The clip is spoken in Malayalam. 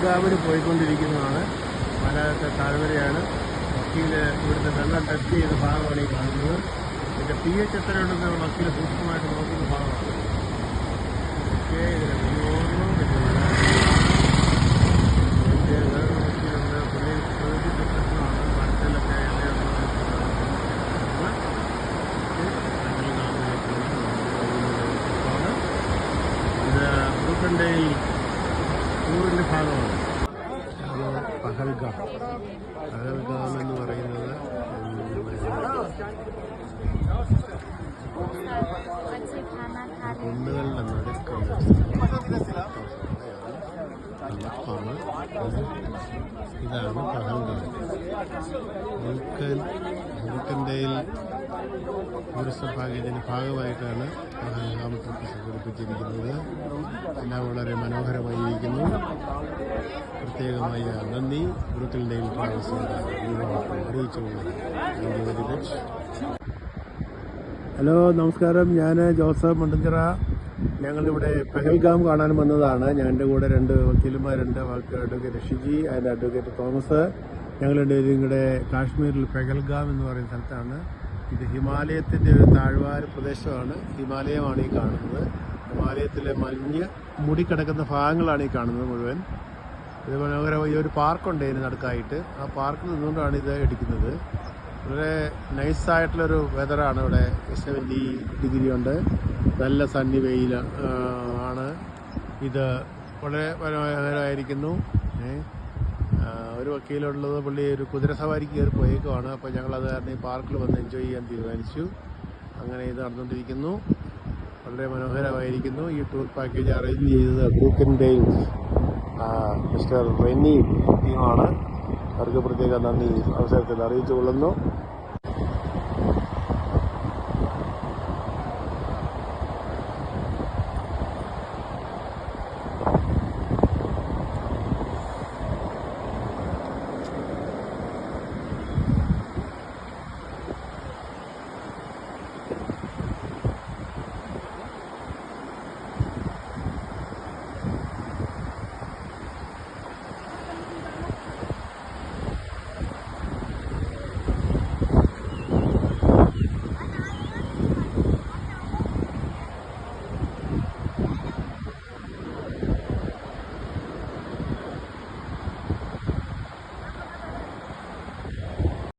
പഹൽഗാമിന് പോയിക്കൊണ്ടിരിക്കുന്നതാണ്. മലയാളത്തെ താഴ്വരയാണ്. വക്കീൽ ഇവിടുത്തെ വെള്ളം ടെസ്റ്റ് ചെയ്ത ഭാഗമാണ് ഈ കാണുന്നത്. ഇതിന്റെ പി എച്ച് എത്രയുണ്ടെന്ന് വക്കീൽ സൂക്ഷ്മമായിട്ട് നോക്കുന്ന ഭാഗമാണ്. ഓക്കെ ഇതിന്റെ വിനിയോഗവും പിന്നെ ടൂറിന്റെ ഭാഗമാണ്. പഹൽഗാം. പഹൽഗാം എന്ന് പറയുന്നത് കുന്നുകളുടെ നടുക്കുള്ള ഇതാണ് പഹൽഗാം. മുൽക്കൻ മുൽക്കന്റെയിൽ ടൂറിസം പാക്കേജിന്റെ ഭാഗമായിട്ടാണ് ഹാം ട്രിപ്പ് സംഘടിപ്പിച്ചിരിക്കുന്നത് എല്ലാം വളരെ മനോഹരമായിരിക്കുന്നു. പ്രത്യേകമായ നന്ദി. വെരി മച്ച് ഹലോ നമസ്കാരം. ഞാൻ ജോസഫ് മണ്ടഞ്ചിറ. ഞങ്ങളിവിടെ പെഹൽഗാം കാണാൻ വന്നതാണ്. ഞങ്ങളുടെ കൂടെ രണ്ട് വക്കീലുമാരുണ്ട് advocate Shiji and advocate Thomas. ഞങ്ങൾ ഇവിടെ കാശ്മീരിൽ പെഹൽഗാം എന്ന് പറയുന്ന സ്ഥലത്താണ് ഇത് ഹിമാലയത്തിന്റെ ഒരു താഴ്വാര പ്രദേശമാണ്. ഹിമാലയമാണ് ഈ കാണുന്നത്. ഹിമാലയത്തിലെ മഞ്ഞ് മൂടിക്കിടക്കുന്ന ഭാഗങ്ങളാണ് ഈ കാണുന്നത് മുഴുവൻ. ഇത് മനോഹരമായ ഒരു പാർക്കുണ്ട് ഇതിന് നടുക്കായിട്ട്. ആ പാർക്കിൽ നിന്നുകൊണ്ടാണ് ഇത് എടുക്കുന്നത്. വളരെ നൈസായിട്ടുള്ളൊരു വെതറാണ് ഇവിടെ. സെവന്റി ഡിഗ്രി ഉണ്ട് നല്ല സണ്ണി വെയിൽ ആണ്. ഇത് വളരെ മനോഹരമായിരിക്കുന്നു. ഏ. ഒരു വക്കീലുള്ളത് പുള്ളി ഒരു കുതിര സവാരിക്ക് കയറി പോയേക്കുവാണ്. അപ്പോൾ ഞങ്ങളത് കാരണം ഈ പാർക്കിൽ വന്ന് എൻജോയ് ചെയ്യാൻ തീരുമാനിച്ചു. അങ്ങനെ ഇത് നടന്നുകൊണ്ടിരിക്കുന്നു. വളരെ മനോഹരമായിരിക്കുന്നു ഈ ടൂർ പാക്കേജ് അറേഞ്ച് ചെയ്തത് ഡെയിൽസ് മിസ്റ്റർ റെന്നി ടീമാണ്. അവർക്ക് പ്രത്യേക നന്ദി. അവസരത്തിൽ അറിയിച്ചു കൊള്ളുന്നു